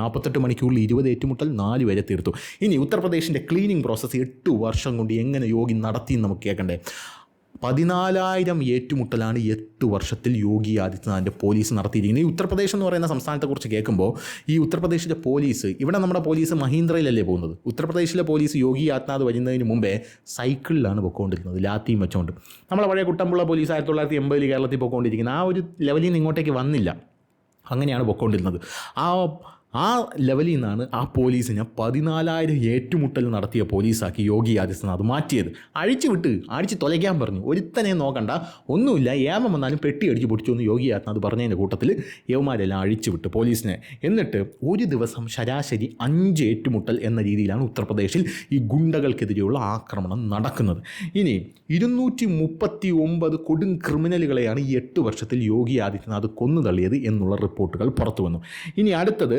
നാൽപ്പത്തെട്ട് മണിക്കൂറിൽ ഇരുപത് ഏറ്റുമുട്ടൽ നാല് വരെ തീർത്തു. ഇനി ഉത്തർപ്രദേശിന്റെ ക്ലീനിങ് പ്രോസസ്സ് എട്ട് വർഷം കൊണ്ട് എങ്ങനെ യോഗി നടത്തി എന്ന് നമുക്ക് കേൾക്കണ്ടേ. പതിനാലായിരം ഏറ്റുമുട്ടലാണ് എട്ട് വർഷത്തിൽ യോഗി ആദിത്യനാഥിന്റെ പോലീസ് നടത്തിയിരിക്കുന്നത്. ഈ ഉത്തർപ്രദേശ് എന്ന് പറയുന്ന സംസ്ഥാനത്തെക്കുറിച്ച് കേൾക്കുമ്പോൾ ഈ ഉത്തർപ്രദേശിലെ പോലീസ് ഇവിടെ നമ്മുടെ പോലീസ് മഹീന്ദ്രയിലല്ലേ പോകുന്നത്? ഉത്തർപ്രദേശിലെ പോലീസ് യോഗി ആദിത്യനാഥ് വരുന്നതിന് മുമ്പേ സൈക്കിളിലാണ് പൊയ്ക്കൊണ്ടിരുന്നത് ലാത്തിയും വെച്ചുകൊണ്ട് നമ്മളെ പഴയ കുട്ടമ്പുള്ള പോലീസ് ആയിരത്തി തൊള്ളായിരത്തി എൺപതിൽ കേരളത്തിൽ പൊയ്ക്കൊണ്ടിരിക്കുന്നത് ആ ഒരു ലെവലിൽ നിന്ന് ഇങ്ങോട്ടേക്ക് വന്നില്ല. അങ്ങനെയാണ് പൊയ്ക്കൊണ്ടിരുന്നത് ആ ആ ലെവലിൽ നിന്നാണ് ആ പോലീസിനെ പതിനാലായിരം ഏറ്റുമുട്ടൽ നടത്തിയ പോലീസാക്കി യോഗി ആദിത്യനാഥ് മാറ്റിയത്. അഴിച്ചു വിട്ട് അടിച്ച് തൊലയ്ക്കാൻ പറഞ്ഞു. ഒരുത്തനെ നോക്കണ്ട. ഒന്നുമില്ല ഏമം വന്നാലും പെട്ടി അടിച്ച് പൊടിച്ചു എന്ന് യോഗി ആദിത്യനാഥ് പറഞ്ഞതിന്റെ കൂട്ടത്തിൽ യവമാരെല്ലാം അഴിച്ചു വിട്ട് പോലീസിനെ. എന്നിട്ട് ഒരു ദിവസം ശരാശരി അഞ്ച് ഏറ്റുമുട്ടൽ എന്ന രീതിയിലാണ് ഉത്തർപ്രദേശിൽ ഈ ഗുണ്ടകൾക്കെതിരെയുള്ള ആക്രമണം നടക്കുന്നത്. ഇനി ഇരുന്നൂറ്റി മുപ്പത്തി ഒമ്പത് കൊടും ക്രിമിനലുകളെയാണ് ഈ എട്ട് വർഷത്തിൽ യോഗി ആദിത്യനാഥ് കൊന്നു തള്ളിയത് എന്നുള്ള റിപ്പോർട്ടുകൾ പുറത്തു വന്നു. ഇനി അടുത്തത്